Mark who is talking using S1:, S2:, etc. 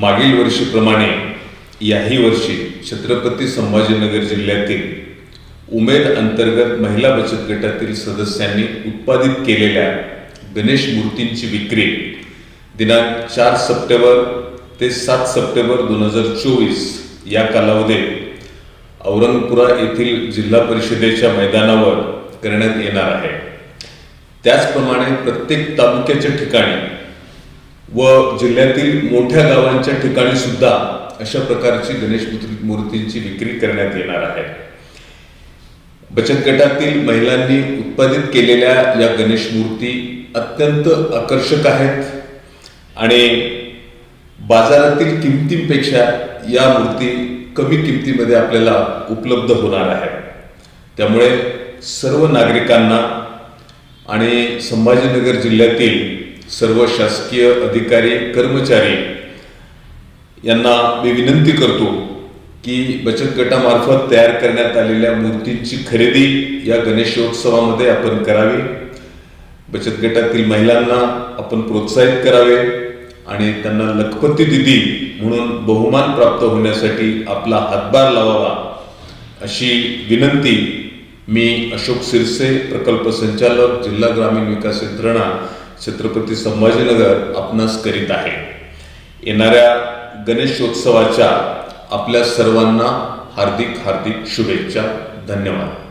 S1: मागील वर्षीप्रमाणे याही वर्षी छत्रपती संभाजीनगर जिल्ह्यातील उमेद अंतर्गत महिला बचत गटातील सदस्यांनी उत्पादित केलेल्या गणेश मूर्तींची विक्री दिनांक चार सप्टेंबर ते सात सप्टेंबर दोन हजार चोवीस या कालावधीत औरंगपुरा येथील जिल्हा परिषदेच्या मैदानावर करण्यात येणार आहे. त्याचप्रमाणे प्रत्येक तालुक्याच्या ठिकाणी व जिल्ह्यातील मोठ्या गावांच्या ठिकाणी सुद्धा अशा प्रकारची गणेश मूर्तींची विक्री करण्यात येणार आहे. बचत गटातील महिलांनी उत्पादित केलेल्या या गणेश मूर्ती अत्यंत आकर्षक आहेत आणि बाजारातील किमतींपेक्षा या मूर्ती कमी किमतीमध्ये आपल्याला उपलब्ध होणार आहेत त्यामुळे सर्व नागरिकांना आणि संभाजीनगर जिल्ह्यातील सर्व शासकीय अधिकारी कर्मचारी यांना मी विनंती करतो की बचत गटामार्फत तयार करण्यात आलेल्या मूर्तींची खरेदी या गणेशोत्सवामध्ये आपण करावी. बचत गटातील महिलांना आपण प्रोत्साहित करावे आणि त्यांना लखपती दिदी म्हणून बहुमान प्राप्त होण्यासाठी आपला हातभार लावावा अशी विनंती मी अशोक सिरसे प्रकल्प संचालक जिल्हा ग्रामीण विकास यंत्रणा छत्रपती संभाजीनगर आपणास करीत आहे. येणाऱ्या गणेशोत्सवाच्या आपल्या सर्वांना हार्दिक हार्दिक शुभेच्छा. धन्यवाद.